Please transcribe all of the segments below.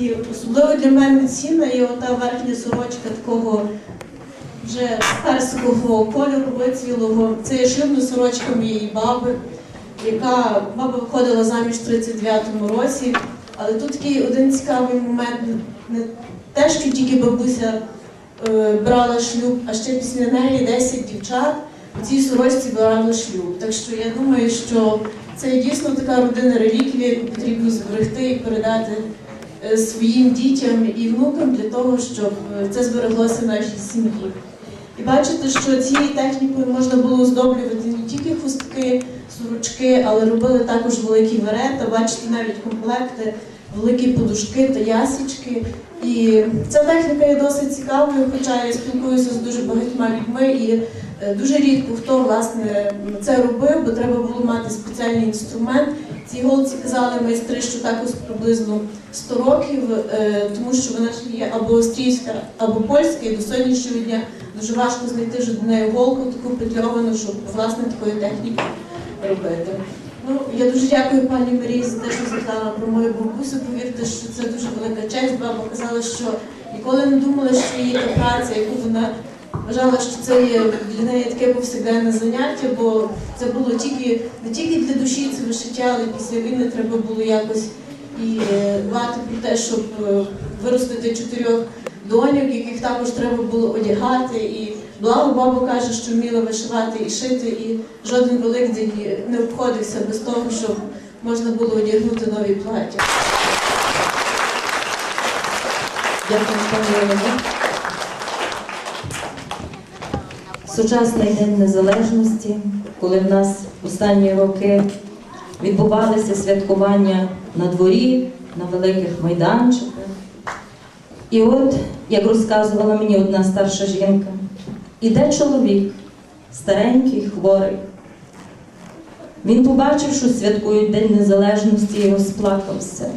І особливо для мене цінна є ота верхня сорочка такого вже перського кольору вицвілого. Це є шлюбна сорочка моєї баби, яка баба виходила заміж в 39-му році. Але тут такий один цікавий момент. Не те, що тільки бабуся е, брала шлюб, а ще після неї 10 дівчат у цій сорочці брали шлюб. Так що я думаю, що це дійсно така родинна реліквія, яку потрібно зберегти і передати своїм дітям і внукам для того, щоб е, це збереглося в нашій сім'ї. І бачите, що цією технікою можна було оздоблювати не тільки хустки, сорочки, але робили також великі верета, бачите, навіть комплекти, великі подушки та ясічки. І ця техніка є досить цікавою, хоча я спілкуюся з дуже багатьма людьми і е, дуже рідко хто власне це робив, бо треба було мати спеціальний інструмент. Цій голці казали майстри, що також приблизно 100 років, е, тому що вона ж є або австрійська, або польська, і до сьогоднішнього дня дуже важко знайти вже до неї голку таку петльовану, щоб власне такої техніки робити. Ну, я дуже дякую пані Марії за те, що згадала про мою бабусю. Повірте, що це дуже велика честь. Баба казала, що ніколи не думала, що її та праця, яку вона вважала, що це є для неї таке повсякденне заняття, бо це було тільки не тільки для душі це вишиття, але після війни треба було якось і е, дбати про те, щоб е, виростити чотирьох доньок, яких також треба було одягати. І благо баба каже, що вміла вишивати і шити, і жоден великдень не обходився без того, щоб можна було одягнути нові плаття. Дякую, пані Олені. Сучасний день незалежності, коли в нас останні роки відбувалися святкування на дворі, на великих майданчиках. І от, як розказувала мені одна старша жінка, іде чоловік, старенький, хворий. Він побачив, що святкують День Незалежності і розплакався.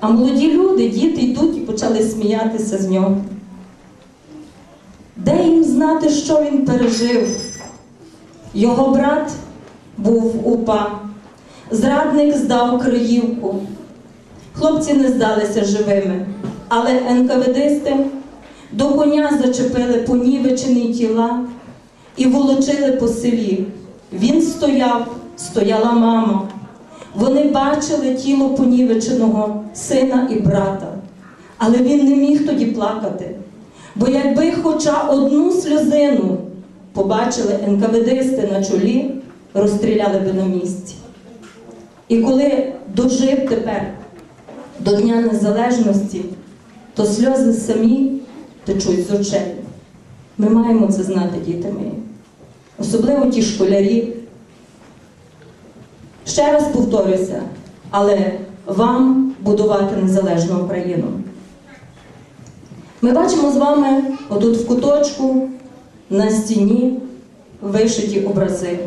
А молоді люди, діти йдуть і почали сміятися з нього. Де їм знати, що він пережив? Його брат був упа, зрадник здав Криївку. Хлопці не здалися живими, але НКВДисти до коня зачепили понівечені тіла і волочили по селі. Він стояв, стояла мама. Вони бачили тіло понівеченого сина і брата, але він не міг тоді плакати. Бо якби хоча одну сльозину побачили НКВДисти на чолі, розстріляли би на місці. І коли дожив тепер до Дня Незалежності, то сльози самі течуть з очей. Ми маємо це знати, діти мої. Особливо ті школярі. Ще раз повторюся, але вам будувати незалежну Україну. Ми бачимо з вами отут в куточку на стіні вишиті образи.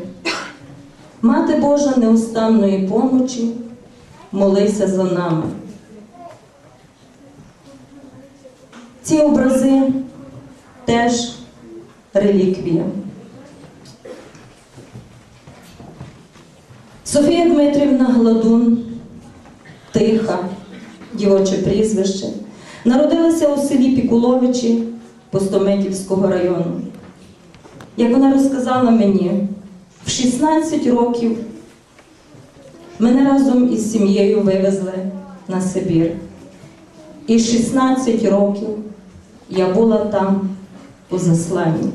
Мати Божа неустанної помочі, молися за нами. Ці образи теж реліквія. Софія Дмитрівна Гладун, тиха, дівоче прізвище, народилася у селі Пікуловичі Постомитівського району. Як вона розказала мені, в 16 років мене разом із сім'єю вивезли на Сибір. І 16 років я була там у засланні.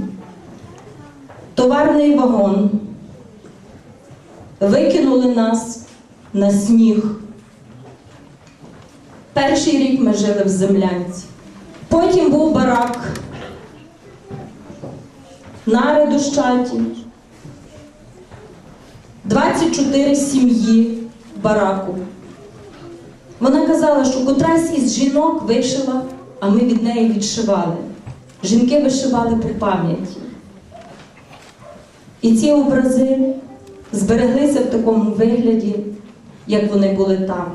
Товарний вагон викинули нас на сніг. Перший рік ми жили в землянці. Потім був барак, нари дощаті, 24 сім'ї в бараку. Вона казала, що котрась із жінок вишила, а ми від неї відшивали. Жінки вишивали по пам'яті. І ці образи збереглися в такому вигляді, як вони були там.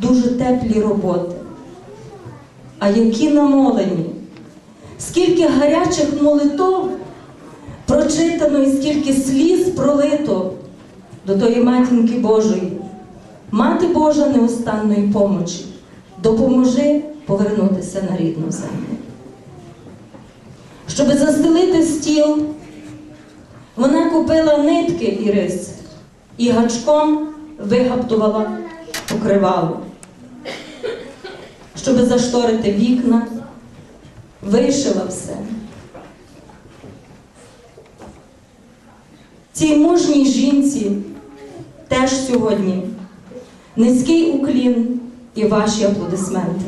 Дуже теплі роботи. А які намолені, скільки гарячих молитов прочитано і скільки сліз пролито до тої матінки Божої, Мати Божа неустанної помочі, допоможи повернутися на рідну землю. Щоб застелити стіл, вона купила нитки і рис і гачком вигаптувала покривало. Щоб зашторити вікна, вишила все. Цій мужній жінці теж сьогодні низький уклін і ваші аплодисменти.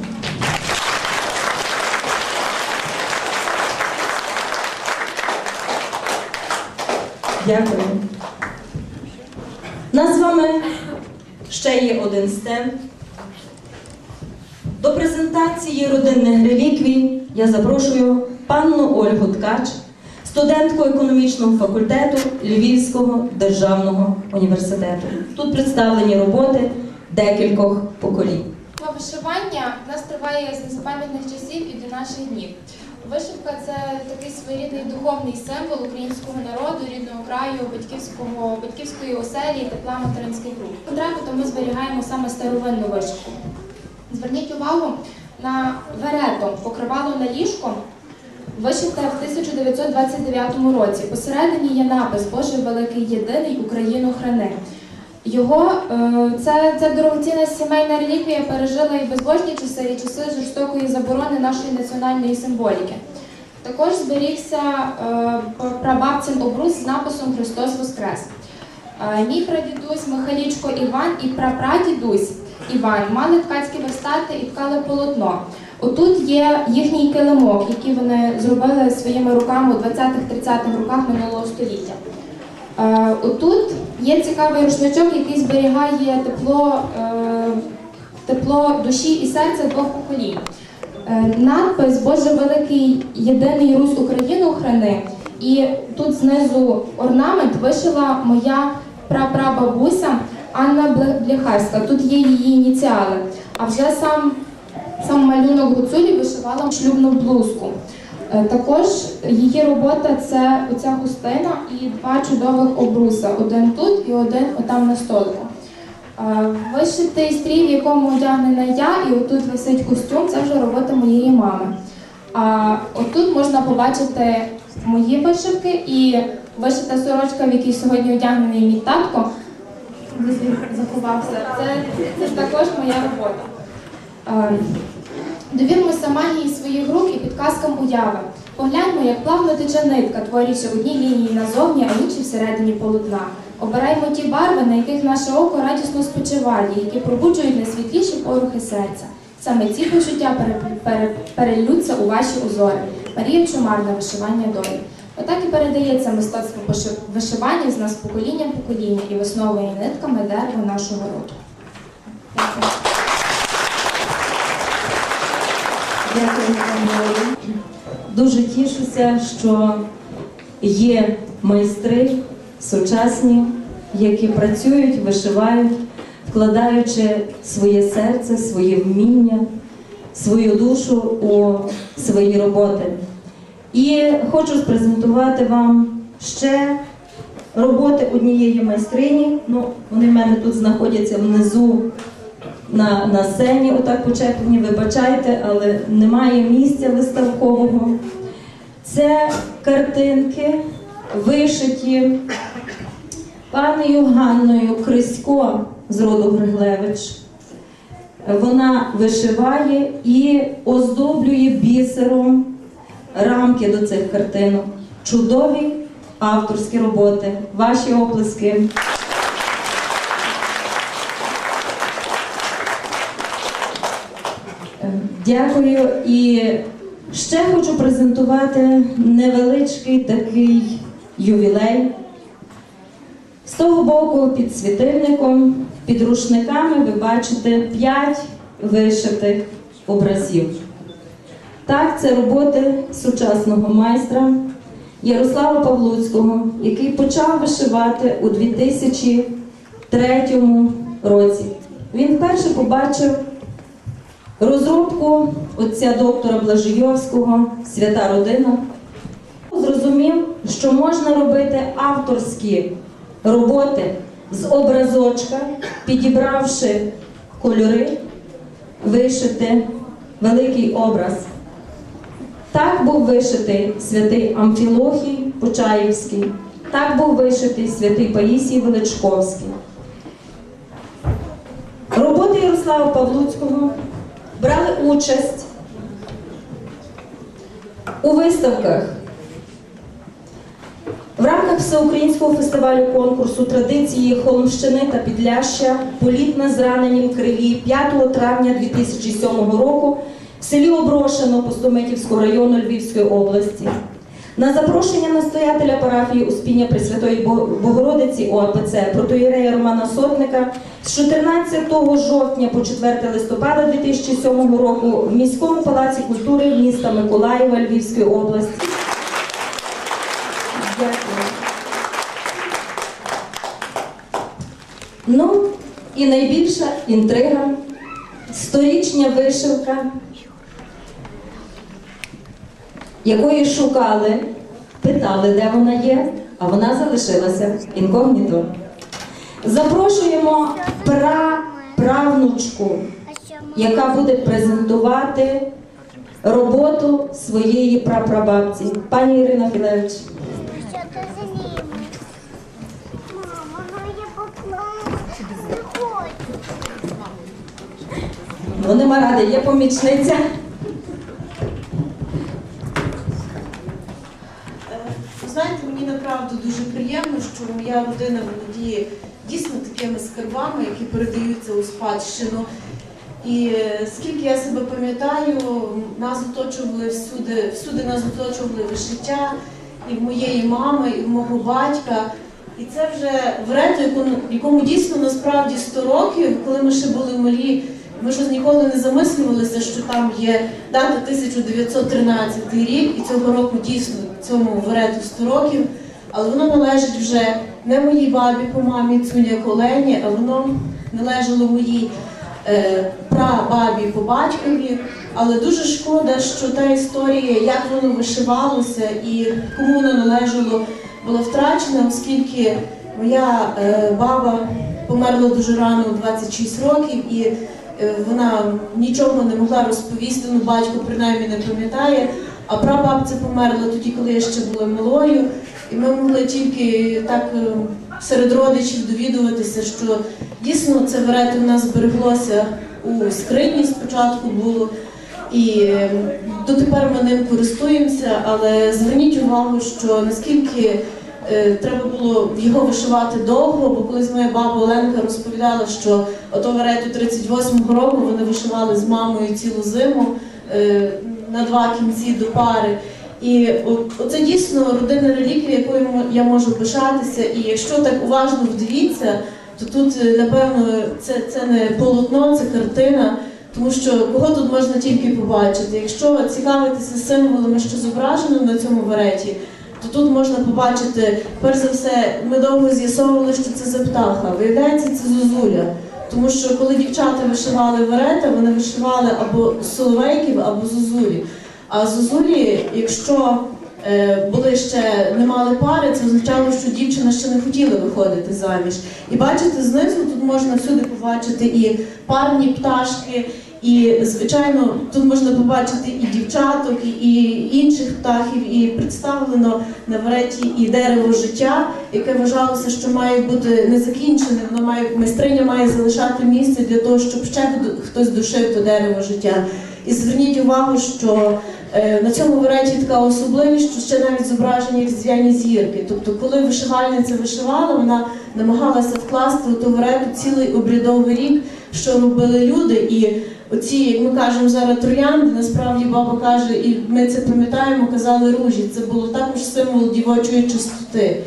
Дякую. Нас з вами ще є один стенд. До презентації родинних реліквій я запрошую панну Ольгу Ткач, студентку економічного факультету Львівського державного університету. Тут представлені роботи декількох поколінь. Вишивання в нас триває з незапам'ятних часів і до наших днів. Вишивка це такий своєрідний духовний символ українського народу, рідного краю, батьківського, батьківської оселі, тепла материнських рук. Потребу то ми зберігаємо саме старовинну вишивку. Зверніть увагу на верето, покривало на ліжко, вишивка в 1929 році. Посередині є напис Боже великий єдиний Україну храни. Його е, це, це дорогоцінна сімейна реліквія пережила і безбожні часи, і часи жорстокої заборони нашої національної символіки. Також зберігся е, прабабцин обрус з написом Христос Воскрес. Е, мій прадідусь Михайлічко Іван і прапрадідусь Іван мали ткацькі верстати і ткали полотно. Отут є їхній килимок, який вони зробили своїми руками у 20-30-х роках минулого століття. Е, Отут є цікавий рушничок, який зберігає тепло, е, тепло душі і серця двох поколінь. Е, Надпис Боже великий єдиний Русь Україну храни. І тут знизу орнамент вишила моя прапрабабуся Анна Бляхарська. Тут є її ініціали. А вже сам, сам малюнок гуцулі вишивала шлюбну блузку. Е, Також її робота це оця хустина і два чудових обруса. Один тут і один отам на столику. Е, Вишитий стрій, в якому одягнена я, і отут висить костюм, це вже робота моєї мами. А отут можна побачити мої вишивки і вишита сорочка, в якій сьогодні одягнений мій татко. Заховався. Це, це також моя робота. Е, Довірмося магії своїх рук і підказкам уяви. Погляньмо, як плавно тече нитка, творячи одні лінії назовні, а інші всередині полотна. Обираймо ті барви, на яких наше око радісно спочиває, які пробуджують найсвітліші порухи серця. Саме ці почуття пере- пере- у ваші узори. Марія Чумарна вишивання долі. Отак і передається мистецтво вишивання з нас покоління покоління і висновує нитками дерево нашого роду. Дякую. Дякую, Олі. Дуже тішуся, що є майстри сучасні, які працюють, вишивають, вкладаючи своє серце, своє вміння, свою душу у свої роботи. І хочу презентувати вам ще роботи однієї майстрині. Ну, вони в мене тут знаходяться внизу на, на сцені, отак почеплені, вибачайте, але немає місця виставкового. Це картинки, вишиті панею Ганною Крисько з роду Григлевич. Вона вишиває і оздоблює бісером рамки до цих картинок. Чудові авторські роботи. Ваші оплески. Дякую. І ще хочу презентувати невеличкий такий ювілей. З того боку, під світильником, під рушниками ви бачите 5 вишитих образів. Так, це роботи сучасного майстра Ярослава Павлуцького, який почав вишивати у 2003 році. Він вперше побачив розробку отця доктора Блажийовського Свята родина. Зрозумів, що можна робити авторські роботи з образочка, підібравши кольори, вишити великий образ. Так був вишитий святий Амфілохій Почаївський, так був вишитий святий Паїсій Величковський. Роботи Ярослава Павлуцького брали участь у виставках в рамках всеукраїнського фестивалю конкурсу традиції Холмщини та Підляща політ на зраненім криві 5 травня 2007 року в селі Оброшено Пустомитівського району Львівської області. На запрошення настоятеля парафії Успіння Пресвятої Богородиці ОАПЦ протоєрея Романа Сотника з 14 жовтня по 4 листопада 2007 року в міському палаці культури міста Миколаєва Львівської області. Ну і найбільша інтрига. Сторічня вишивка, якої шукали, питали, де вона є, а вона залишилася інкогніто. Запрошуємо праправнучку, яка буде презентувати роботу своєї прапрабабці. Пані Ірина Філевич. Ну, нема ради, є помічниця. Е, ви Знаєте, мені направду дуже приємно, що моя родина володіє дійсно такими скарбами, які передаються у спадщину. І е, скільки я себе пам'ятаю, нас оточували всюди, всюди нас оточували вишиття і в моєї мами, і в мого батька. І це вже врето, якому, дійсно насправді 100 років, коли ми ще були малі, ми ж ніколи не замислювалися, що там є дата 1913 рік, і цього року дійсно цьому врету 100 років. Але воно належить вже не моїй бабі по мамі Цуня Колені, а воно належало моїй е, прабабі по батькові. Але дуже шкода, що та історія, як воно вишивалося і кому воно належало, була втрачена, оскільки моя е, баба померла дуже рано, у 26 років, і е, вона нічого не могла розповісти, ну батько принаймні не пам'ятає. А прабабця померла тоді, коли я ще була малою, і ми могли тільки так е, серед родичів довідуватися, що дійсно це верето в нас збереглося у скрині спочатку було. І е, дотепер ми ним користуємося, але зверніть увагу, що наскільки е, треба було його вишивати довго, бо колись моя баба Оленка розповідала, що ото верету 38-го року вони вишивали з мамою цілу зиму на два кінці до пари. І оце дійсно родинна реліквія, якою я можу пишатися. І якщо так уважно вдивіться, то тут, е, напевно, це, це не полотно, це картина. Тому що кого тут можна тільки побачити. Якщо цікавитися символами, що зображено на цьому вереті, то тут можна побачити, перш за все, ми довго з'ясовували, що це за птаха. Виявляється, це зозуля. Тому що коли дівчата вишивали верета, вони вишивали або соловейків, або зозулі. А зозулі, якщо е, були ще не мали пари, це означало, що дівчина ще не хотіла виходити заміж. І бачите, знизу тут можна всюди побачити і парні пташки, і звичайно тут можна побачити і дівчаток, і, інших птахів, і представлено на вереті і дерево життя, яке вважалося, що має бути незакінчене, воно має майстриня має залишати місце для того, щоб ще хто- хтось душив то дерево життя. І зверніть увагу, що е, на цьому вереті така особливість, що ще навіть зображені різдвяні зірки. Тобто, коли вишивальниця вишивала, вона намагалася вкласти у ту верету цілий обрядовий рік, що робили люди. І оці, як ми кажемо зараз, троянди, насправді баба каже, і ми це пам'ятаємо, казали ружі. Це було також символ дівочої чистоти.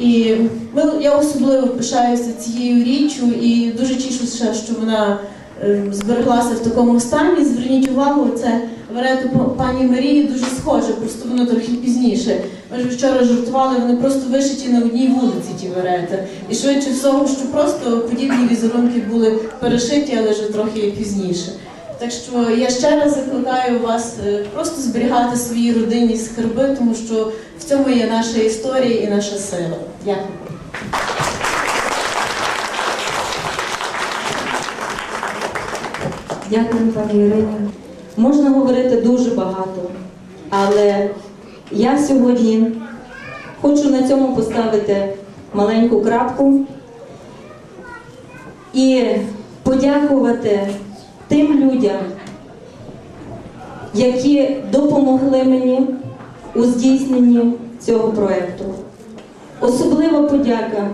І ми, я особливо пишаюся цією річчю і дуже тішуся, що вона е, збереглася в такому стані. Зверніть увагу, це верету па- пані Марії дуже схоже, просто воно трохи пізніше. Ми ж вчора жартували, вони просто вишиті на одній вулиці ті верети. І швидше всього, що просто подібні візерунки були перешиті, але вже трохи пізніше. Так що я ще раз закликаю вас е, просто зберігати свої родинні скарби, тому що в цьому є наша історія і наша сила. Дякую. Дякую, пані Ірині. Можна говорити дуже багато, але я сьогодні хочу на цьому поставити маленьку крапку і подякувати тим людям, які допомогли мені у здійсненні цього проєкту. Особлива подяка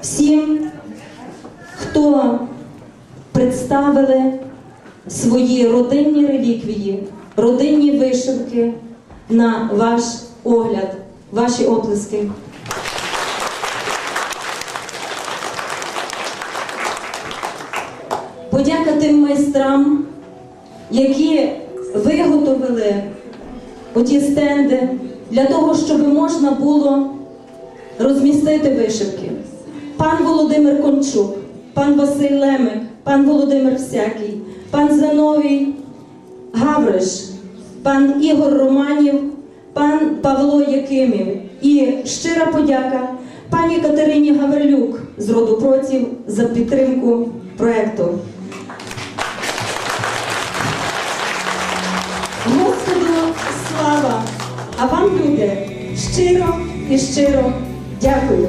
всім, хто представили свої родинні реліквії, родинні вишивки на ваш огляд, ваші оплески. Подяка тим майстрам, які виготовили оті стенди для того, щоб можна було розмістити вишивки. Пан Володимир Кончук, пан Василь Лемик, пан Володимир Всякий, пан Зиновій Гавриш, пан Ігор Романів, пан Павло Якимів і щира подяка пані Катерині Гаврилюк з роду проців за підтримку проекту. Господу слава! А вам, люди, щиро і щиро дякую.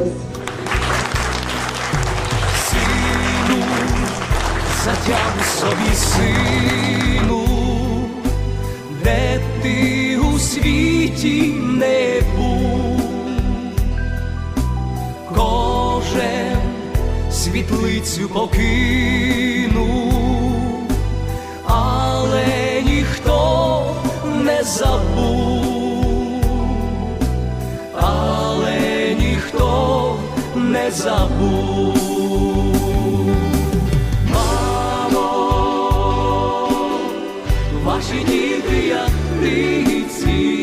Сину, затягни собі сину, де ти у світі не був, кожен світлицю покинув, але ніхто не забув, але ніхто не забув. Ваші діти, як птиці,